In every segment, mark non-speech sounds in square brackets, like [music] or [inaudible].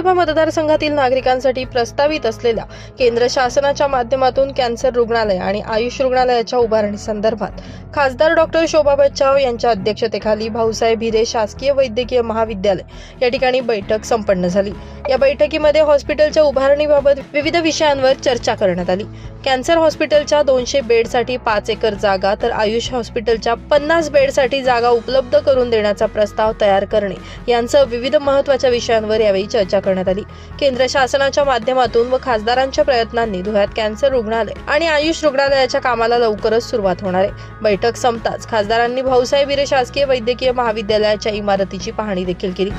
लोकसभा मतदारसंघातील नागरिकांसाठी प्रस्तावित असलेल्या केंद्र शासनाच्या माध्यमातून कॅन्सर रुग्णालय आणि आयुष रुग्णालयाच्या उभारणी संदर्भात खासदार डॉक्टर शोभा बच्चाव यांच्या अध्यक्षतेखाली भाऊसाहेब हिरे शासकीय वैद्यकीय महाविद्यालय या ठिकाणी बैठक संपन्न झाली. या बैठकीमध्ये हॉस्पिटलच्या उभारणीबाबत विविध विषयांवर चर्चा करण्यात आली. कॅन्सर हॉस्पिटलच्या दोनशे बेडसाठी पाच एकर जागा तर आयुष हॉस्पिटलच्या पन्नास बेडसाठी जागा उपलब्ध करून देण्याचा प्रस्ताव तयार करणे यांसह विविध महत्त्वाच्या विषयांवर यावेळी चर्चा करण्यात आली. केंद्र शासनाच्या माध्यमातून व खासदारांच्या प्रयत्नांनी धुळ्यात कॅन्सर रुग्णालय आणि आयुष रुग्णालयाच्या कामाला लवकरच सुरुवात होणार आहे. बैठक संपताच खासदारांनी भाऊसाहेब हिरे शासकीय वैद्यकीय महाविद्यालयाच्या इमारतीची पाहणी देखील केली.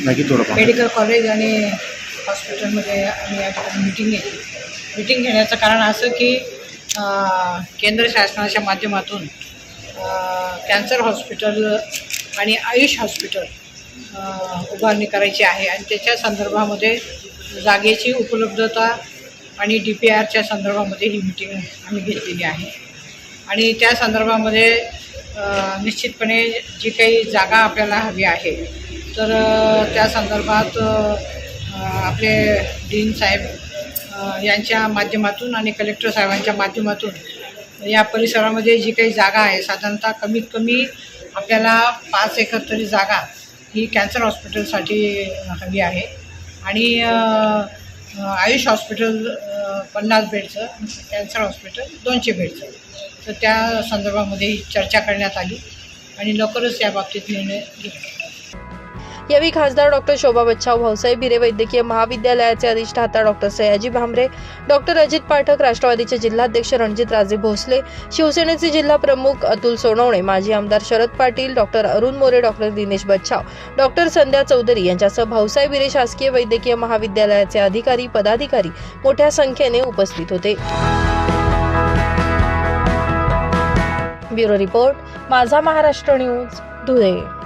मेडिकल कॉलेज आणि हॉस्पिटलमध्ये आम्ही या ठिकाणी मिटिंग घेतली. मिटिंग घेण्याचं कारण असं की केंद्र शासनाच्या माध्यमातून कॅन्सर हॉस्पिटल आणि आयुष हॉस्पिटल उभारणी करायची आहे. आणि त्याच्या संदर्भामध्ये जागेची उपलब्धता आणि डी पी आरच्या संदर्भामध्ये ही मिटिंग आम्ही घेतलेली आहे. आणि त्या संदर्भामध्ये निश्चितपणे जी काही जागा आपल्याला हवी आहे तर त्या संदर्भात आपले डीन साहेब यांच्या माध्यमातून आणि कलेक्टर साहेबांच्या माध्यमातून या परिसरामध्ये जी काही जागा आहे साधारणतः कमीत कमी आपल्याला पाच एकर तरी जागा ही कॅन्सर हॉस्पिटलसाठी हवी आहे. आणि आयुष हॉस्पिटल पन्नास बेडचं कॅन्सर हॉस्पिटल दोनशे बेडचं. तर त्या संदर्भामध्ये ही चर्चा करण्यात आली आणि लवकरच या बाबतीत निर्णय घेतला. यावेळी खासदार डॉक्टर शोभा बच्चाव भाऊसाहेब हिरे वैद्यकीय महाविद्यालयाचे अधिष्ठाता डॉक्टर सयाजी भामरे डॉक्टर अजित पाठक राष्ट्रवादीचे जिल्हाध्यक्ष रणजित राजे भोसले शिवसेनेचे जिल्हा प्रमुख अतुल सोनवणे माजी आमदार Sharad Patil doctor Arun More doctor Dinesh Bachhav doctor Sandhya Chaudhari यांच्यासह भाऊसाहेब हिरे शासकीय वैद्यकीय महाविद्यालयाचे अधिकारी पदाधिकारी मोठ्या संख्येने उपस्थित होते. ब्युरो रिपोर्ट माझा Maharashtra news Dhule.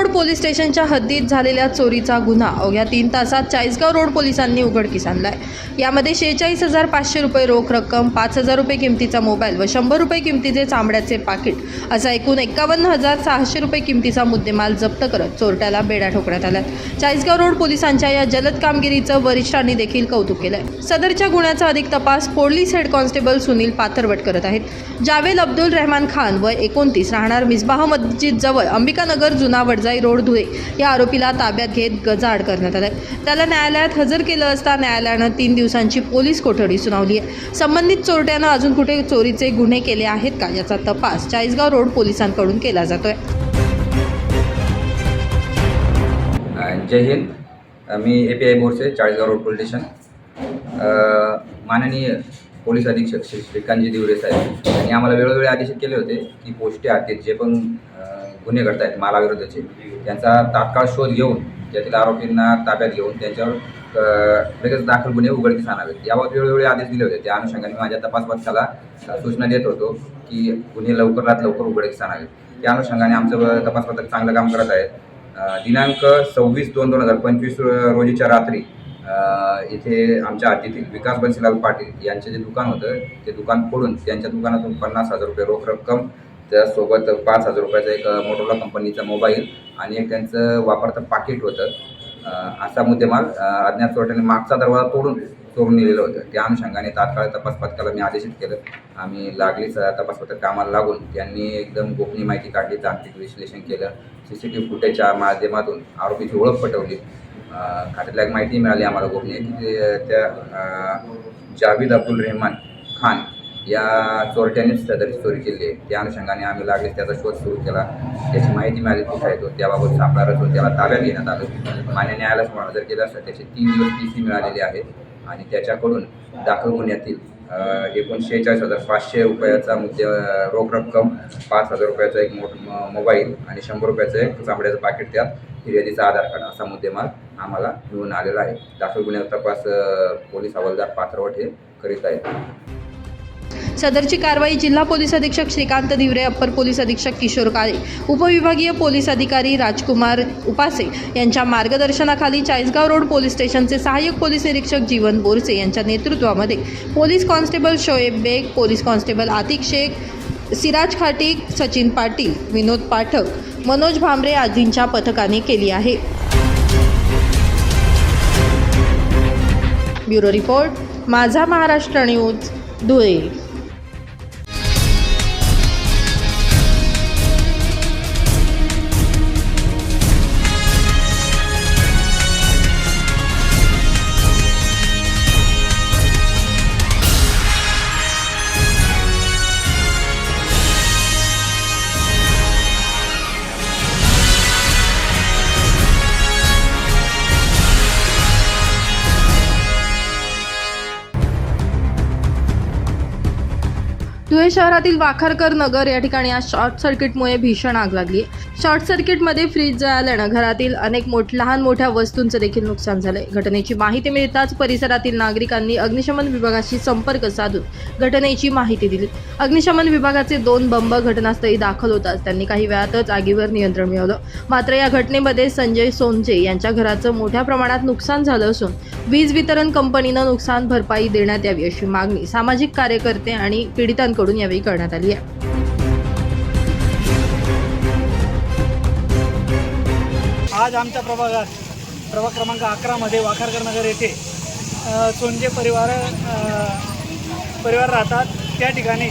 Road police स्टेशनच्या हद्दीत झालेल्या चोरीचा गुन्हा. अवघ्या तीन तासात चाळीसगाव रोड पोलिसांनी उघडकीस आणलाय. यामध्ये शेहेचाळीस हजार पाचशे रुपये रोख रक्कम पाच हजार रुपये किमतीचा मोबाईल व शंभर रुपये किमतीचे चांबड्याचे पाकिट असा एकूण एकावन्न हजार सहाशे रुपये किमतीचा मुद्देमाल जप्त करत चोरट्याला बेड्या ठोकण्यात आल्या चाळीसगाव रोड पोलिसांच्या या जलद कामगिरीचं वरिष्ठांनी देखील कौतुक केलंय. सदरच्या गुन्ह्याचा अधिक तपास police head constable Sunil Patharwat करत आहेत. जावेद अब्दुल रहमान खान व एकोणतीस राहणार मिसबाह मस्जिद जवळ अंबिकानगर जुना वडजाई रोड धुळे या आरोपीला ताब्यात घेत गजाआड करण्यात आलाय. त्याला न्यायालयात हजर केलं असता न्यायालयानं तीन दिवसांची पोलीस कोठडी सुनावली आहे. संबंधित चोरट्यानं अजून कुठे चोरीचे गुन्हे केले आहेत का याचा तपास चाळीसगाव रोड पोलिसांकडून केला जातोय. जय हिंद. मी A P I Borse Chalisgaon road police station. माननीय पोलीस अधीक्षक श्री श्रीकांतजी दिवरे साहेब यांनी आम्हाला वेळोवेळी आदेशित केले होते की पोस्टे हत्येत जे पण गुन्हे घडत आहेत मालाविरुद्धचे. त्यांचा तात्काळ शोध घेऊन त्यातील आरोपींना ताब्यात घेऊन त्यांच्यावर लगेच दाखल गुन्हे उघडकीस आणावेत. याबाबत वेळोवेळी आदेश दिले होते. त्या अनुषंगाने माझ्या तपास पथकाला सूचना देत होतो की गुन्हे लवकरात लवकर उघडकीस आणावेत. त्या अनुषंगाने आमचं तपास पथक चांगलं काम करत आहे. दिनांक सव्वीस दोन दोन हजार पंचवीस रोजीच्या रात्री इथे आमच्या अतिथी विकास बन्सीलाल पाटील यांचे जे दुकान होतं ते दुकान फोडून त्यांच्या दुकानातून पन्नास हजार रुपये रोख रक्कम त्यासोबत पाच हजार रुपयाचा एक मोटोला कंपनीचा मोबाईल आणि एक त्यांचं वापरतं पाकिट होतं. असा मुद्देमाल अज्ञात चोरट्याने मागचा दरवाजा तोडून चोरून नेलेलं होतं. त्या अनुषंगाने तात्काळ तपास पथकाला मी आदेशित केलं. आम्ही लागलीच तपास पथक कामाला लागून त्यांनी एकदम गोपनीय माहिती काढली तांत्रिक विश्लेषण केलं. सी सी टी व्ही फुटेजच्या माध्यमातून आरोपीची ओळख पटवली. खात्यातल्या एक माहिती मिळाली आम्हाला गोपनीय. की ते त्या जावेद अब्दुल रेहमान खान या चोरट्यानेच सदर चोरी केली आहे. त्या अनुषंगाने आम्ही लागलीच त्याचा शोध सुरू केला. त्याची माहिती मिळाली कुठे आहे तो त्याबाबत सापळा रचून त्याला ताब्यात घेण्यात आलं. मान्य न्यायालयासमोर हजर केलं असता त्याचे तीन दिवस टी सी मिळालेली आहेत. आणि त्याच्याकडून दाखल गुन्ह्यातील एकोणशेचाळीस हजार पाचशे रुपयाचा मुद्दे रोख रक्कम पाच हजार रुपयाचा एक मोठ मोबाईल आणि शंभर रुपयाचं एक चांबड्याचं पाकिट त्यात फिर्यादीचा आधार कार्ड असा मुद्देमाल आम्हाला मिळून आलेला आहे. दाखल गुन्ह्याचा तपास पोलीस हवालदार पात्रवट हे करीत आहेत. सदरची कारवाई जिल्हा पोलीस अधीक्षक श्रीकांत दिवरे अप्पर पोलीस अधीक्षक किशोर काळे उपविभागीय पोलीस अधिकारी राजकुमार उपासे यांच्या मार्गदर्शनाखाली चाळीसगाव रोड पोलीस स्टेशनचे सहाय्यक पोलीस निरीक्षक जीवन बोरसे यांच्या नेतृत्वामध्ये police constable Shoaib Baig police constable Atiq Shaikh Siraj Khatik Sachin Patil Vinod Pathak Manoj Bhambare आदींच्या पथकाने केली आहे. ब्युरो रिपोर्ट माझा महाराष्ट्र न्यूज धुळे. शहरातील वाखरकर नगर या ठिकाणी आज शॉर्ट सर्किटमुळे भीषण आग लागली. शॉर्ट सर्किटमध्ये फ्रीज जळाल्यानं घरातील अनेक मोठ लहान मोठ्या वस्तूंचं देखील नुकसान झालंय. घटनेची माहिती मिळताच परिसरातील नागरिकांनी अग्निशमन विभागाशी संपर्क साधून घटनेची माहिती दिली. अग्निशमन विभागाचे दोन बंब घटनास्थळी दाखल होताच त्यांनी काही वेळातच आगीवर नियंत्रण मिळवलं. मात्र या घटनेमध्ये संजय सोनजे यांच्या घराचं मोठ्या प्रमाणात नुकसान झालं असून वीज वितरण कंपनीनं नुकसान भरपाई देण्यात यावी अशी मागणी सामाजिक कार्यकर्ते आणि पीडितांकडून यावेळी करण्यात आली आहे. आज आमच्या प्रभागात प्रभाग क्रमांक अकरामध्ये वाखारकर नगर येथे अ, सोनजे परिवार परिवार राहतात. त्या ठिकाणी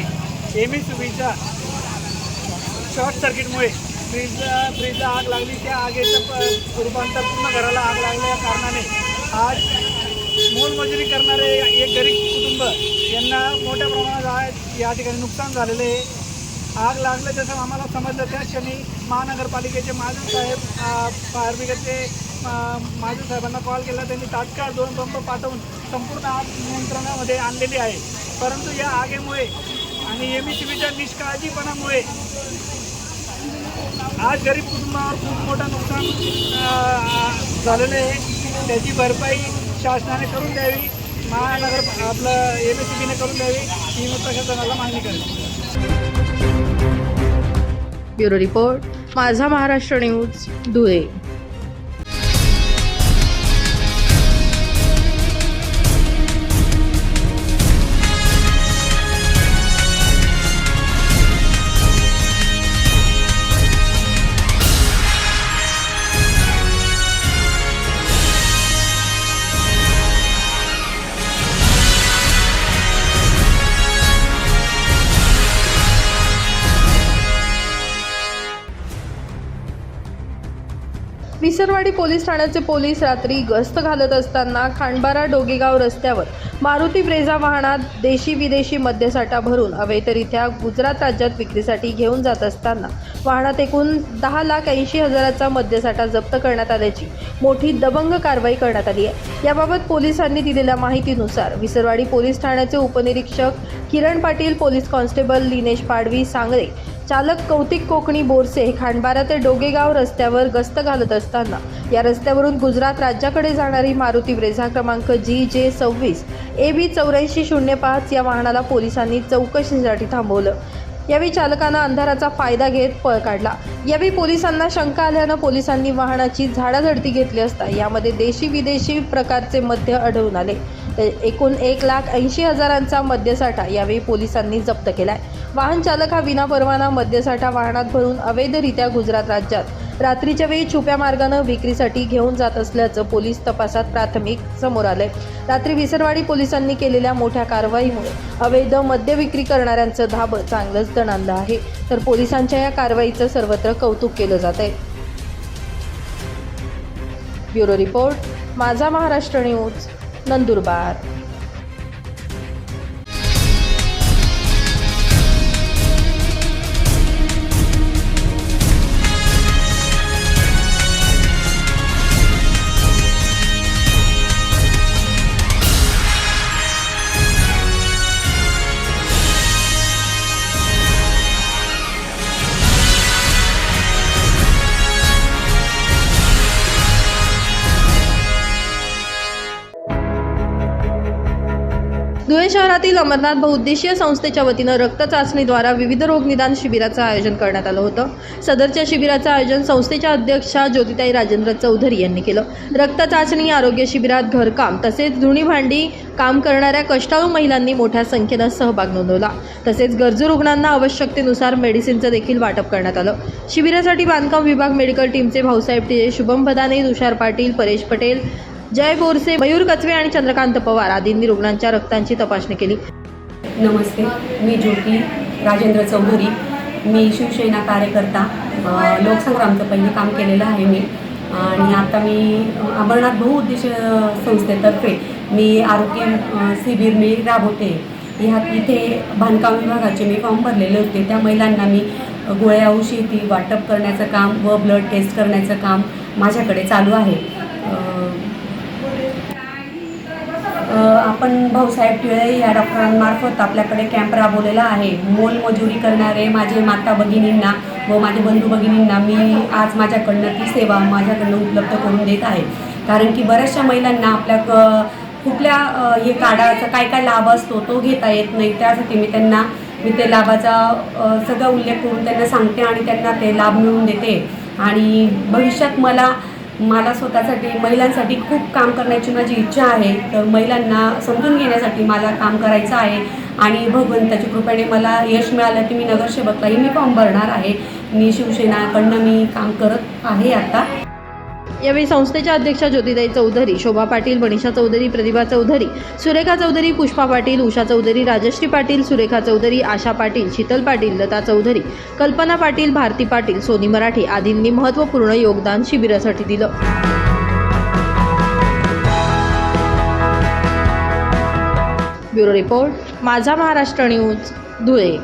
एम एस बीच्या शॉर्ट सर्किटमुळे फ्रीज फ्रीजला आग लागली. त्या आगीचं प- रूपांतर पूर्ण घराला आग लागल्या कारणाने आज मोलमजुरी करणारे एक गरीब कुटुंब यांना मोठ्या प्रमाणात या ठिकाणी नुकसान झालेले आहे. आग लागलं जसं आम्हाला समजलं त्या क्षणी महानगरपालिकेचे महाजन साहेब फायर ब्रिगेडचे महाजन साहेबांना कॉल केला. त्यांनी तात्काळ दोन पंप पाठवून संपूर्ण आग नियंत्रणामध्ये आणलेली आहे. परंतु या आगीमुळे आणि एम ई सी बीच्या निष्काळजीपणामुळे आज गरीब कुटुंबावर खूप मोठं नुकसान झालेलं आहे. त्याची भरपाई शासनाने करून द्यावी. महानगर आपलं एम एस सी बीने करून द्यावी. ही मी प्रशासनाला मागणी करतो. ब्युरो रिपोर्ट माझा महाराष्ट्र न्यूज धुळे. विसरवाडी पोलीस ठाण्याचे पोलीस रात्री गस्त घालत असताना खांडबारा डोगेगाव रस्त्यावर मारुती ब्रेझा वाहनात देशी विदेशी मद्यसाठा भरून अवैधरित्या गुजरात राज्यात विक्रीसाठी घेऊन जात असताना वाहनात एकूण दहा लाख ऐंशी हजाराचा मद्यसाठा जप्त करण्यात आल्याची मोठी दबंग कारवाई करण्यात आली आहे. याबाबत पोलिसांनी दिलेल्या माहितीनुसार विसरवाडी पोलीस ठाण्याचे उपनिरीक्षक किरण पाटील पोलीस कॉन्स्टेबल लिनेश पाडवी सांगरे चालक कौतिक कोकणी बोरसे हे खांडबारा ते डोगेगाव रस्त्यावर गस्त घालत असताना या रस्त्यावरून गुजरात राज्याकडे जाणारी मारुती ब्रेझा क्रमांक जी जे सव्वीस ए बी चौऱ्याऐंशी शून्य पाच या वाहनाला पोलिसांनी चौकशीसाठी थांबवलं. यावेळी चालकानं अंधाराचा फायदा घेत पळ काढला. यावेळी पोलिसांना शंका आल्यानं पोलिसांनी वाहनाची झाडाझडती घेतली असता यामध्ये देशी विदेशी प्रकारचे मद्य आढळून आले. एकूण एक लाख ऐंशी हजारांचा मद्यसाठा यावेळी पोलिसांनी जप्त केला आहे वाहन चालक हा विनापरवाना मद्यसाठा वाहनात भरून अवैधरित्या गुजरात राज्यात. रात्रीच्या वेळी छुप्या मार्गानं विक्रीसाठी घेऊन जात असल्याचं पोलीस तपासात प्राथमिक समोर आलंय. रात्री विसरवाडी पोलिसांनी केलेल्या मोठ्या कारवाईमुळे अवैध मद्य विक्री करणाऱ्यांचं धाबं चांगलंच दणाणलं आहे. तर पोलिसांच्या या कारवाईचं सर्वत्र कौतुक केलं जात आहे ब्युरो रिपोर्ट माझा महाराष्ट्र न्यूज नंदुरबार. अमरनाथ बहुउद्देशीय संस्थेच्या वतीनं रक्त चाचणीद्वारा विविध रोगनिदान शिबिराचं आयोजन करण्यात आलं होतं. सदरच्या शिबिराचं आयोजन संस्थेच्या अध्यक्षा ज्योतिताई राजेंद्र चौधरी यांनी केलं. रक्त चाचणी आरोग्य शिबिरात घरकाम तसेच धुणी भांडी काम करणाऱ्या कष्टाळू महिलांनी मोठ्या संख्येनं सहभाग नोंदवला. तसेच गरजू रुग्णांना आवश्यकतेनुसार मेडिसिनचं देखील वाटप करण्यात आलं. शिबिरासाठी बांधकाम विभाग मेडिकल टीमचे भाऊसाहेब टीजे शुभम भदाने तुषार पाटील परेश पटेल जय बोरसे मयूर कचवे आणि चंद्रकांत पवार आदींनी रुग्णांच्या रक्तांची तपासणी केली. नमस्ते मी ज्योती राजेंद्र चौधरी. मी शिवसेना कार्यकर्ता. लोकसंग्रामचं पहिले काम केलेलं आहे मी. आणि आता मी अमरनाथ बहुउद्देश संस्थेतर्फे मी आरोग्य शिबिर मी राबवते. ह्या इथे बांधकाम विभागाचे मी फॉर्म भरलेले होते. त्या महिलांना मी गोळ्या औषधी वाटप करण्याचं काम व ब्लड टेस्ट करण्याचं काम माझ्याकडे चालू आहे. आपण भाऊसाहेब टिळे या डॉक्टरांमार्फत आपल्याकडे कॅम्प राबवलेला आहे. मोलमजुरी करणारे माझे माता भगिनींना व माझे बंधू भगिनींना मी आज माझ्याकडनं ती सेवा माझ्याकडनं उपलब्ध करून देत आहे. कारण की बऱ्याचशा महिलांना आपल्या क कुठल्या हे कार्डाचा काय काय लाभ असतो तो घेता येत नाही. त्यासाठी मी त्यांना मी ते लाभाचा सगळा उल्लेख करून त्यांना सांगते आणि त्यांना ते लाभ मिळवून देते. आणि भविष्यात मला मला स्वतःसाठी महिलांसाठी खूप काम करण्याची माझी इच्छा आहे. तर महिलांना समजून घेण्यासाठी मला काम करायचं आहे. आणि भगवंताच्या कृपेने मला यश मिळालं की मी नगरसेवकलाही मी फॉर्म भरणार आहे. मी शिवसेनाकडनं मी काम करत आहे आता. यावेळी संस्थेच्या अध्यक्षा ज्योतिताई चौधरी शोभा पाटील मनीषा चौधरी प्रतिभा चौधरी सुरेखा चौधरी पुष्पा पाटील उषा चौधरी राजश्री पाटील सुरेखा चौधरी आशा पाटील शीतल पाटील लता चौधरी कल्पना पाटील भारती पाटील सोनी मराठी आदींनी महत्त्वपूर्ण योगदान शिबिरासाठी दिलं. ब्युरो रिपोर्ट माझा महाराष्ट्र न्यूज धुळे.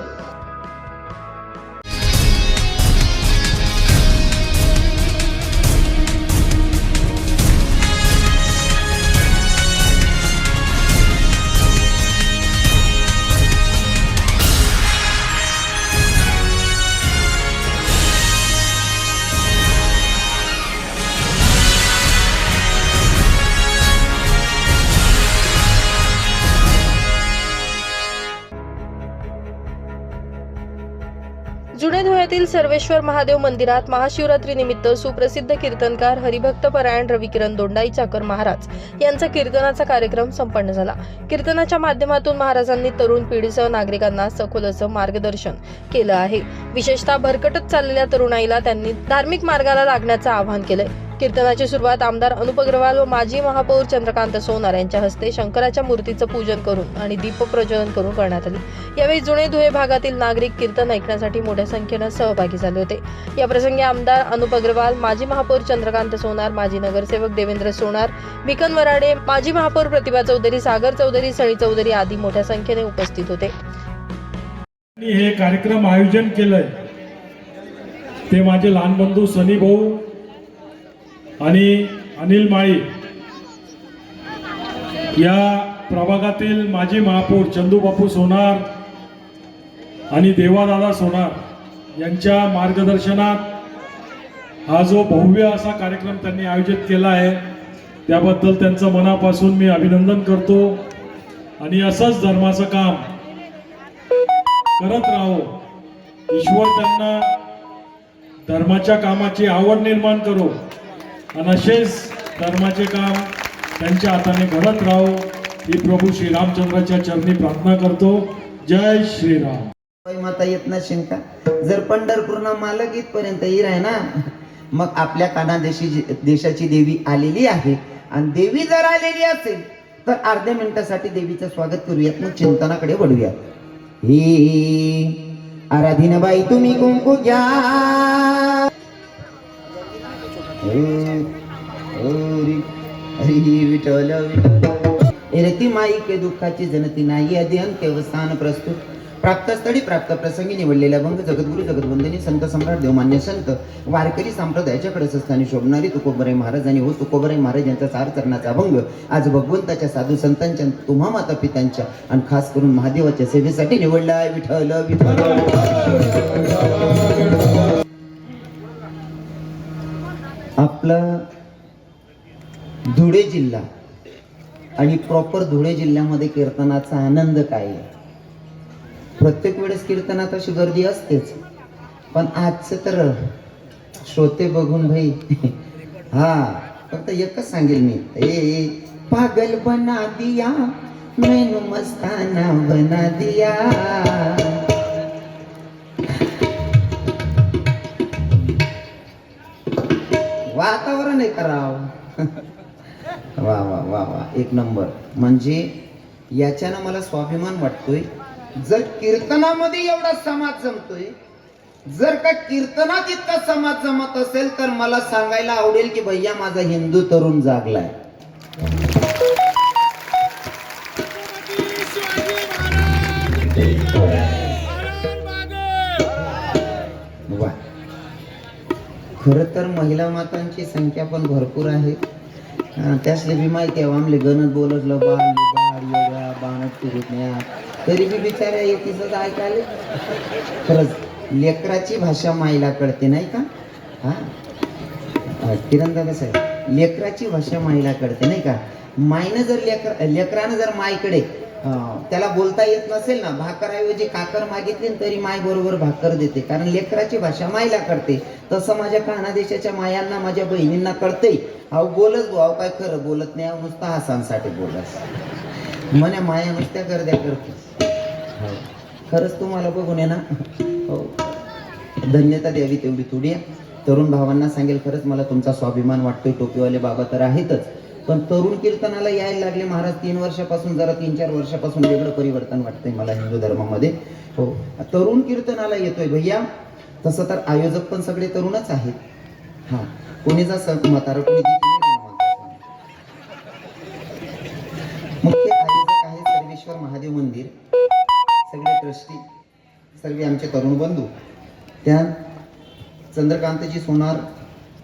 जुने सर्वेश्वर महादेव मंदिरात महाशिवरात्रीनिमित्त सुप्रसिद्ध कीर्तनकार हरिभक्त परायण रविकिरण दोंडाई चाकर महाराज यांचा कीर्तनाचा कार्यक्रम संपन्न झाला. कीर्तनाच्या माध्यमातून महाराजांनी तरुण पिढीसह नागरिकांना सखोल असं मार्गदर्शन केलं आहे. विशेषतः भरकटत चाललेल्या तरुणाईला त्यांनी धार्मिक मार्गाला लागण्याचं आवाहन केलंय. कीर्तनाची सुरुवात आमदार अनुप अग्रवाल व माजी महापौर चंद्रकांत सोनार यांच्या हस्ते शंकराच्या मूर्तीचं पूजन करून आणि दीप प्रज्वलन करून करण्यात आली. यावेळी जुने धुळे भागातील नागरिक कीर्तन ऐकण्यासाठी मोठ्या संख्येनं सहभागी झाले होते. या प्रसंगी आमदार अनुप अग्रवाल माजी महापौर चंद्रकांत सोनार माजी नगरसेवक देवेंद्र सोनार बिकन वराडे माजी महापौर प्रतिभा चौधरी सागर चौधरी सळी चौधरी आदी मोठ्या संख्येने उपस्थित होते. हे कार्यक्रम आयोजन केलंय. ते माझे लहान बंधू सनी भाऊ आणि अनिल माळी या प्रभागातील माजी महापौर चंदूबापू सोनार आणि देवादादा सोनार यांच्या मार्गदर्शनात हा जो भव्य असा कार्यक्रम त्यांनी आयोजित केला आहे त्याबद्दल त्यांचं मनापासून मी अभिनंदन करतो. आणि असंच धर्माचं काम करत राहो. ईश्वर त्यांना धर्माच्या कामाची आवड निर्माण करो. अनशेष धर्माचे काम त्यांच्या हाताने घडत राहो. ही प्रभू श्रीरामचंद्राच्या चरणी प्रार्थना करतो. जय श्रीराम माता येत ना का जर पंढरपूरना मालक इथपर्यंत येईल आहे ना मग आपल्या कानादेशी देशाची देवी आलेली आहे. आणि देवी जर आलेली असेल तर अर्ध्या मिनिटासाठी देवीचं स्वागत करूयात. मग चिंतनाकडे वळूयात. हे आराधीन बाई तुम्ही कुंकू घ्या. हरी हरी विठ्ठल विठ्ठल रती माई के दुःखाची जनती नाही आधी अंत्यवस्थान प्रस्तुत. प्राप्तस्थळी प्राप्त प्रसंगी निवडलेल्या भंग जगद्गुरु जगदवंदनी संत सम्राट देवमान्य संत वारकरी संप्रदायाच्या कडसस्थानी शोभणारी तुकोबराई महाराज आणि हो तुकोबराई महाराज यांचा चार चरणाचा अभंग. आज भगवंताच्या साधू संतांच्या तुम्हा माता पित्यांच्या आणि खास करून महादेवाच्या सेवेसाठी निवडला आहे विठ्ठल विठ्ठल. आपला धुळे जिल्हा आणि प्रॉपर धुळे जिल्ह्यामध्ये कीर्तनाचा आनंद काय आहे? प्रत्येक वेळेस कीर्तनात अशी गर्दी असतेच. पण आजचं तर श्रोते बघून भाई [laughs] हा फक्त एकच सांगेल मी. ए पागल बना दिया मैनू मस्ताना बना दिया. आहे कराव. [laughs] वा वा वा वा. एक नंबर. म्हणजे याच्यानं मला स्वाभिमान वाटतोय. जर कीर्तनामध्ये एवढा समाज जमतोय जर का कीर्तनात इतका समाज जमत असेल तर मला सांगायला आवडेल की भैया माझा हिंदू तरुण जागलाय. खरं तर महिला मातांची संख्या पण भरपूर आहे. त्यासले बी माहिती आहे आमले गणत बोलतलं बाळ बाळ योगा बाणत फिरण्या. तरी बी बिचाऱ्या एकीच ऐकायला. खरंच लेकराची भाषा माईला कळते नाही का? हा? किरण दादा साहेब लेकराची भाषा माईला कळते नाही का? मायनं जर लेकर लेकरानं जर मायकडे त्याला बोलता येत नसेल ना भाकरऐवजी काकर मागितली तरी माय बरोबर भाकर देते. कारण लेकराची भाषा मायला कळते तसं माझ्या कानादेशाच्या मायांना माझ्या बहिणींना कळते अहो बोलत भाऊ काय खरं बोलत नाही. अहो नुसतं हसांसाठी बोलत. म्हणे माया नुसत्या गर्द्या करते. हो. खरंच तुम्हाला बघून आहे ना? हो. धन्यता द्यावी तेवढी थोडी. तरुण भावांना सांगेल खरंच मला तुमचा स्वाभिमान वाटतोय. टोपीवाले बाबा तर आहेतच. पण तरुण कीर्तनाला यायला लागले महाराज तीन वर्षापासून जरा तीन चार वर्षापासून वेगळं परिवर्तन वाटतंय मला हिंदू धर्मामध्ये. हो. तरुण कीर्तनाला येतोय भैया. तसं तर आयोजक पण सगळे तरुणच आहेत. हां. कोणीचा स म्हातारा कोणी मुख्य आयोजक आहे सर्वेश्वर महादेव मंदिर. सगळे ट्रस्टी सर्व आमचे तरुण बंधू. त्या चंद्रकांतजी सोनार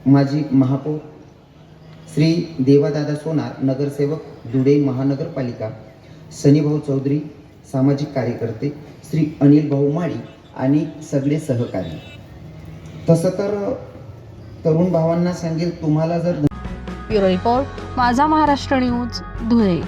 माझी महापौर श्री देवादादा सोनार नगरसेवक धुळे महानगरपालिका सनीभाऊ चौधरी सामाजिक कार्यकर्ते श्री अनिल भाऊ माळी आणि सगळे सहकारी. तसं तर तरुण भावांना सांगेल तुम्हाला जर ब्युरो रिपोर्ट माझा महाराष्ट्र न्यूज धुळे.